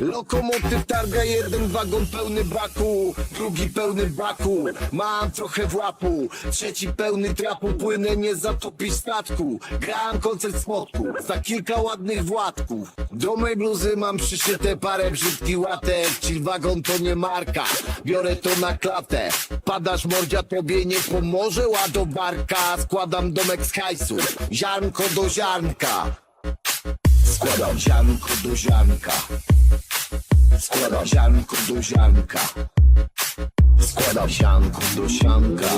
Lokomotyw targa jeden wagon pełny baku Drugi pełny baku. Mam trochę w łapu Trzeci pełny trapu Płynę nie zatopić statku. Grałem koncert smotku Za kilka ładnych władków. Do mej bluzy mam przyszyte parę brzydkich łatek. Chill wagon to nie marka Biorę to na klatę. Padasz mordzia tobie nie pomoże ładobarka Składam domek z hajsu Ziarnko do ziarnka. Składam ziarnko do ziarnka Składam ziarnko do ziarnka. Składam ziarnko do ziarnka.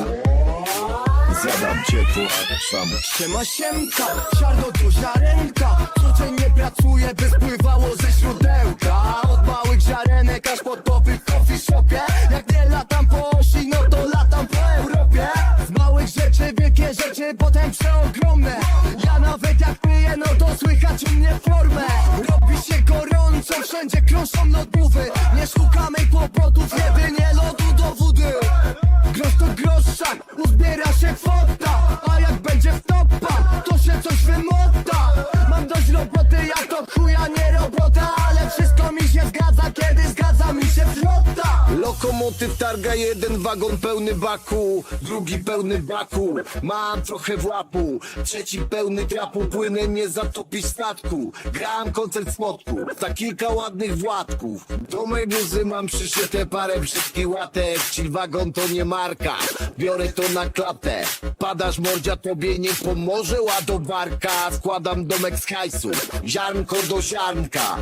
Zjadam ciepło, sam Siema siemka, ziarno do ziarenka. Codziennie pracuję, by spływało ze źródełka. Od małych ziarenek aż po nowych coffee shopie. Jak nie latam po osi, no to latam po Europie. Z małych rzeczy wielkie rzeczy, potem przeogromne. Ja nawet jak piję, no to słychać u mnie formę wszędzie krążą lodówy Nie szukamy kłopotów, Lokomotyw targa jeden wagon pełny baku Drugi pełny baku Mam trochę w łapu Trzeci pełny trapu Płynę nie zatopić statku. Grałem koncert smotku Za kilka ładnych władków. Do mej bluzy mam przyszyte parę brzydkich łatek Chill wagon to nie marka. Biorę to na klatę Padasz mordzia tobie nie pomoże ładowarka. Składam domek z hajsu Ziarnko do ziarnka.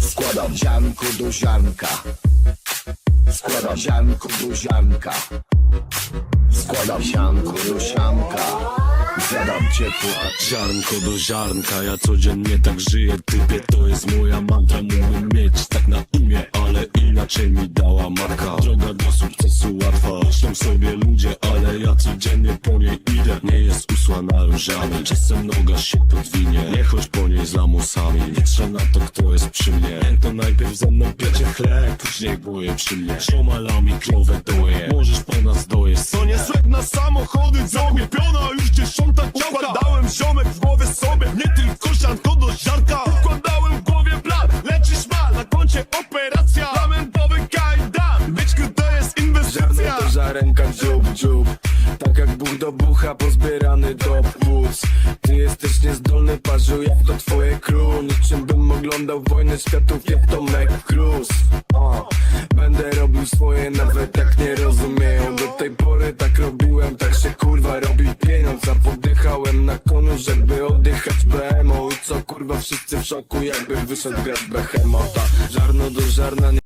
Składam ziarnko do ziarnka Składam ziarnko do ziarnka. Składam ziarnko do ziarnka. Zjadam ciepła Ziarnko do ziarnka, ja codziennie tak żyję Typie to jest moja mantra, mógłbym inaczej mi dała marka Droga do sukcesu łatwa Myślą sobie ludzie, ale ja codziennie po niej idę. Nie jest usłana różami Czasem noga się podwinie. Nie chodź po niej z lamusami Liczę na to, kto jest przy mnie. Ten to najpierw ze mną piecie chleb Później boje przy mnie. Ziomalami krowę doje Możesz po nas dojść. To nie słek na samochody, załupiona już dziesiąta działka Układałem ziomek w głowie sobie, nie tylko ziarnko do ziarnka do ziarenka dziób, dziób. Tak jak Bóg do bucha pozbierany do płuc. Ty jesteś niezdolny parzył jak to twoje król. Niczym bym oglądał wojnę światów jak Tomek Cruz. Będę robił swoje nawet jak nie rozumieją. Do tej pory tak robiłem, tak się kurwa robi pieniądz. A poddychałem na konu, żeby oddychać BMO I co kurwa wszyscy w szoku jakby wyszedł grać Behemota Żarno do żarna nie